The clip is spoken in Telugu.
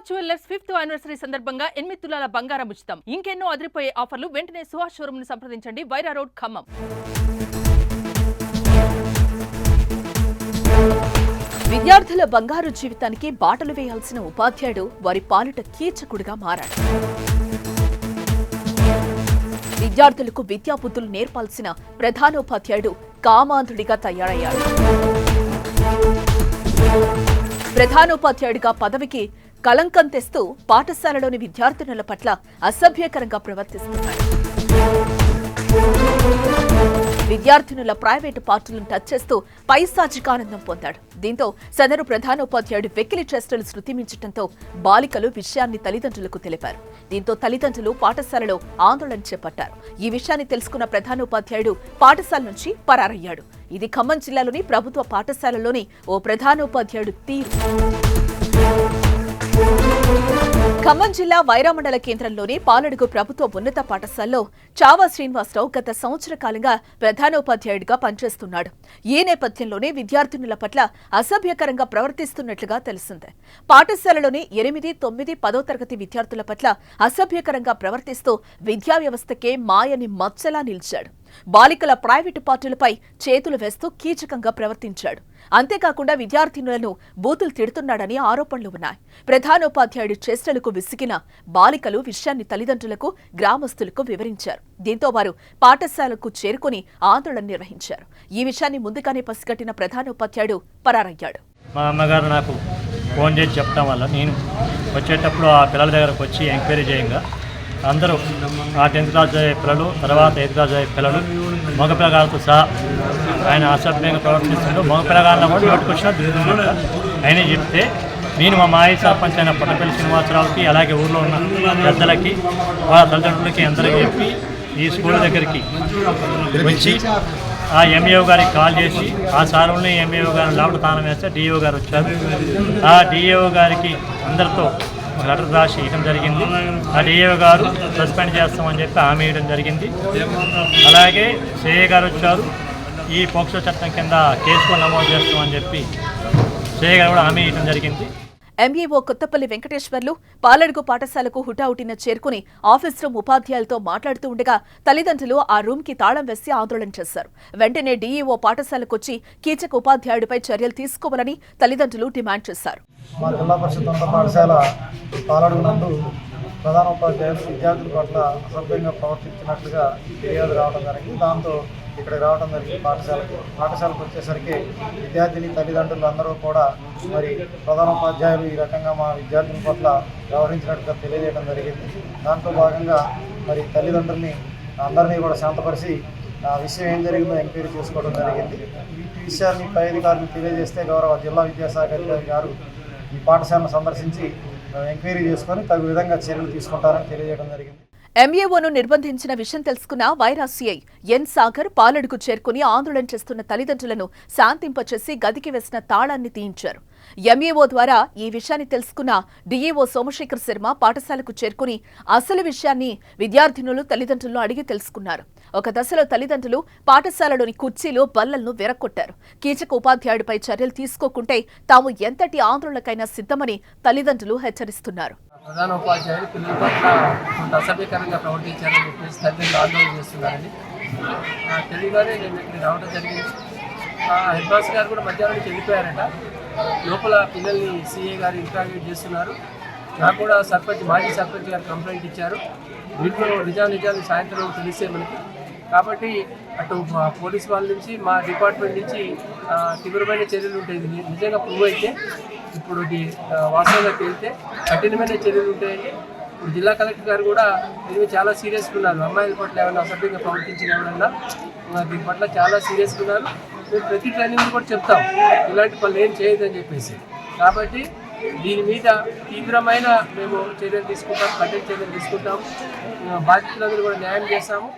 సుహాస్ జ్యువెలర్స్ ఫిఫ్త్ యానివర్సరీ సందర్భంగా ఎనిమిది తులాల బంగారం ఉచితం. ఇంకెన్నో అదిరిపోయే ఆఫర్లు వెంటనే సుహాస్ షోరూమ్ను సంప్రదించండి. వైరా రోడ్ ఖమ్మం. విద్యార్థుల బంగారు జీవితానికి బాటలు వేయాల్సిన ఉపాధ్యాయుడు వారి పాలిట కీచకుడిగా మారాడు. విద్యార్థులకు విద్యాబుద్ధులు నేర్పాల్సిన ప్రధానోపాధ్యాయుడు కామాంధుడిగా తయారయ్యాడు. ప్రధానోపాధ్యాయుడిగా పదవికి కళంకం తెస్తూ పాఠశాలలోని విద్యార్థినుల పట్ల అసభ్యకరంగా ప్రవర్తిస్తున్నారు. విద్యార్థినుల ప్రైవేటు పార్టీలను టచ్ చేస్తూ పైశాచికానందం పొందాడు. దీంతో సదరు ప్రధానోపాధ్యాయుడు వెకిలి ట్రస్టులు శృతిమించడంతో బాలికలు విషయాన్ని తల్లిదండ్రులకు తెలిపారు. దీంతో తల్లిదండ్రులు పాఠశాలలో ఆందోళన చేపట్టారు. ఈ విషయాన్ని తెలుసుకున్న ప్రధానోపాధ్యాయుడు పాఠశాల నుంచి పరారయ్యాడు. ఇది ఖమ్మం జిల్లాలోని ప్రభుత్వ పాఠశాలలోని ఓ ప్రధానోపాధ్యాయుడు తీరు. ఖమ్మం జిల్లా వైరామండల కేంద్రంలోని పాలడుగు ప్రభుత్వ ఉన్నత పాఠశాలలో చావా శ్రీనివాసరావు గత సంవత్సర కాలంగా ప్రధానోపాధ్యాయుడిగా పనిచేస్తున్నాడు. ఈ నేపథ్యంలోనే విద్యార్థినుల పట్ల అసభ్యకరంగా ప్రవర్తిస్తున్నట్లుగా తెలిసిందే. పాఠశాలలోని ఎనిమిది తొమ్మిది పదో తరగతి విద్యార్థుల పట్ల అసభ్యకరంగా ప్రవర్తిస్తూ విద్యా వ్యవస్థకే మాయని మచ్చలా నిలిచాడు. బాలికల ప్రైవేటు పార్టీలపై చేతులు వేస్తూ కీచకంగా ప్రవర్తించాడు. అంతేకాకుండా విద్యార్థినులను బూతులు తిడుతున్నాడని ఆరోపణలు ఉన్నాయి. ప్రధానోపాధ్యాయుడి చేష్టలకు విసిగిన బాలికలు విషయాన్ని తల్లిదండ్రులకు గ్రామస్తులకు వివరించారు. దీంతో వారు పాఠశాలకు చేరుకుని ఆందోళన నిర్వహించారు. ఈ విషయాన్ని ముందుగానే పసిగట్టిన ప్రధానోపాధ్యాయుడు పరారయ్యాడు. మా అమ్మగారు నాకు ఫోన్ చేసి చెప్పడం వల్ల నేను వచ్చేటప్పుడు ఆ పిల్లల దగ్గరకు వచ్చి ఎంక్వైరీ చేయంగా అందరూ ఆ టెన్త్ క్లాస్ చదివే పిల్లలు తర్వాత ఎయిత్ క్లాస్ చదివే పిల్లలు మగ పిల్లగాళ్ళతో సహా ఆయన అసభ్యంగా ప్రవర్తిస్తుంటూ మగ పిల్లగాళ్ళ కూడా నోటికి వచ్చినా ఆయన చెప్తే నేను మా మాయ సర్పంచ్ అయిన పొట్టపల్లి శ్రీనివాసరావుకి అలాగే ఊర్లో ఉన్న పెద్దలకి వాళ్ళ తల్లిదండ్రులకి అందరికీ చెప్పి ఈ స్కూల్ దగ్గరికి వచ్చి ఆ ఎంఏఓ గారికి కాల్ చేసి ఆ సారుల్ని ఎంఏఓ గారు లోపల తానం వేస్తే డిఏఓ గారు వచ్చారు. ఆ డిఏఓ గారికి అందరితో ఒక లెటర్ రాసి ఇవ్వడం జరిగింది. ఆ డిఏఓ గారు సస్పెండ్ చేస్తామని చెప్పి హామీ ఇవ్వడం జరిగింది. అలాగే సిఏ గారు వచ్చారు. ఈ పోక్సో చట్టం కింద కేసు నమోదు చేస్తామని చెప్పి సిఏ గారు కూడా హామీ ఇవ్వడం జరిగింది. ఎంఈఓ కొత్తపల్లి వెంకటేశ్వర్లు పాలడుగు పాఠశాలకు హుటాహుటిన చేరుకుని ఆఫీస్ రూమ్ ఉపాధ్యాయులతో మాట్లాడుతూ ఉండగా తల్లిదండ్రులు ఆ రూమ్కి తాళం వేసి ఆందోళన చేశారు. వెంటనే డీఈఓ పాఠశాలకొచ్చి కీచక ఉపాధ్యాయుడిపై చర్యలు తీసుకోవాలని తల్లిదండ్రులు డిమాండ్ చేశారు. ప్రధాన ఉపాధ్యాయులు విద్యార్థుల పట్ల అసభ్యంగా ప్రవర్తించినట్లుగా ఫిర్యాదు రావడం జరిగింది. దాంతో ఇక్కడికి రావడం జరిగింది పాఠశాలకు. పాఠశాలకు వచ్చేసరికి విద్యార్థిని తల్లిదండ్రులు అందరూ కూడా మరి ప్రధానోపాధ్యాయులు ఈ రకంగా మా విద్యార్థుల పట్ల వ్యవహరించినట్టుగా తెలియజేయడం జరిగింది. దాంతో భాగంగా మరి తల్లిదండ్రుల్ని అందరినీ కూడా శాంతపరిచి ఆ విషయం ఏం జరిగిందో ఎంక్వైరీ చేసుకోవడం జరిగింది. ఈ విషయాన్ని పై అధికారులకు తెలియజేస్తే గౌరవ జిల్లా విద్యాశాఖ అధికారి గారు ఈ పాఠశాలను సందర్శించి ఎంక్వైరీ చేసుకొని తగు విధంగా చర్యలు తీసుకుంటారని తెలియజేయడం జరిగింది. ఎంఏఓను నిర్బంధించిన విషయం తెలుసుకున్న వైరా సీఐ ఎన్ సాగర్ పాలడుకు చేరుకుని ఆందోళన చేస్తున్న తల్లిదండ్రులను శాంతింపచేసి గదికి వేసిన తాళాన్ని తీయించారు. ఎంఏఓ ద్వారా ఈ విషయాన్ని తెలుసుకున్న డీఈఓ సోమశేఖర్ శర్మ పాఠశాలకు చేరుకుని అసలు విషయాన్ని విద్యార్థినులు తల్లిదండ్రులను అడిగి తెలుసుకున్నారు. ఒక దశలో తల్లిదండ్రులు పాఠశాలలోని కుర్చీలు బల్లలను విరక్కొట్టారు. కీచక ఉపాధ్యాయుడిపై చర్యలు తీసుకోకుంటే తాము ఎంతటి ఆందోళనకైనా సిద్ధమని తల్లిదండ్రులు హెచ్చరిస్తున్నారు. ప్రధాన ఉపాధ్యాయులు పిల్లల పట్ల కొంత అసభ్యకరంగా ప్రవర్తించారని చెప్పేసి తల్లిదండ్రులు ఆందోళన చేస్తున్నారని. ఆ, తెలియగానే నేను ఇక్కడ రావడం జరిగింది. ఆ హెడ్ మాస్టర్ గారు కూడా మధ్యాహ్నం నుంచి వెళ్ళిపోయారట. లోపల పిల్లల్ని సీఏ గారు ఇంటరాగేట్ చేస్తున్నారు. నాకు కూడా సర్పంచ్ మాజీ సర్పంచ్ గారు కంప్లైంట్ ఇచ్చారు. వీటిలో నిజా నిజాలు సాయంత్రం తెలిసే మనకి కాబట్టి అటు మా పోలీస్ వాళ్ళ నుంచి మా డిపార్ట్మెంట్ నుంచి తీవ్రమైన చర్యలు ఉంటాయి. నిజంగా ప్రూవ్ అయితే ఇప్పుడు వాస్తవంగా తేలితే కఠినమైన చర్యలు ఉంటాయని ఇప్పుడు జిల్లా కలెక్టర్ గారు కూడా దీని చాలా సీరియస్గా ఉన్నారు. అమ్మాయిల పట్ల ఏమైనా అసభ్యంగా ప్రవర్తించిన ఎవరన్నా దీని పట్ల చాలా సీరియస్గా ఉన్నారు. మేము ప్రతి ట్రైనింగ్ కూడా చెప్తాం. ఇలాంటి పనులు ఏం చేయొద్దని చెప్పేసి. కాబట్టి దీని మీద తీవ్రమైన మేము చర్యలు తీసుకుంటాం కఠిన చర్యలు తీసుకుంటాం. బాధితులందరూ కూడా న్యాయం చేస్తాము.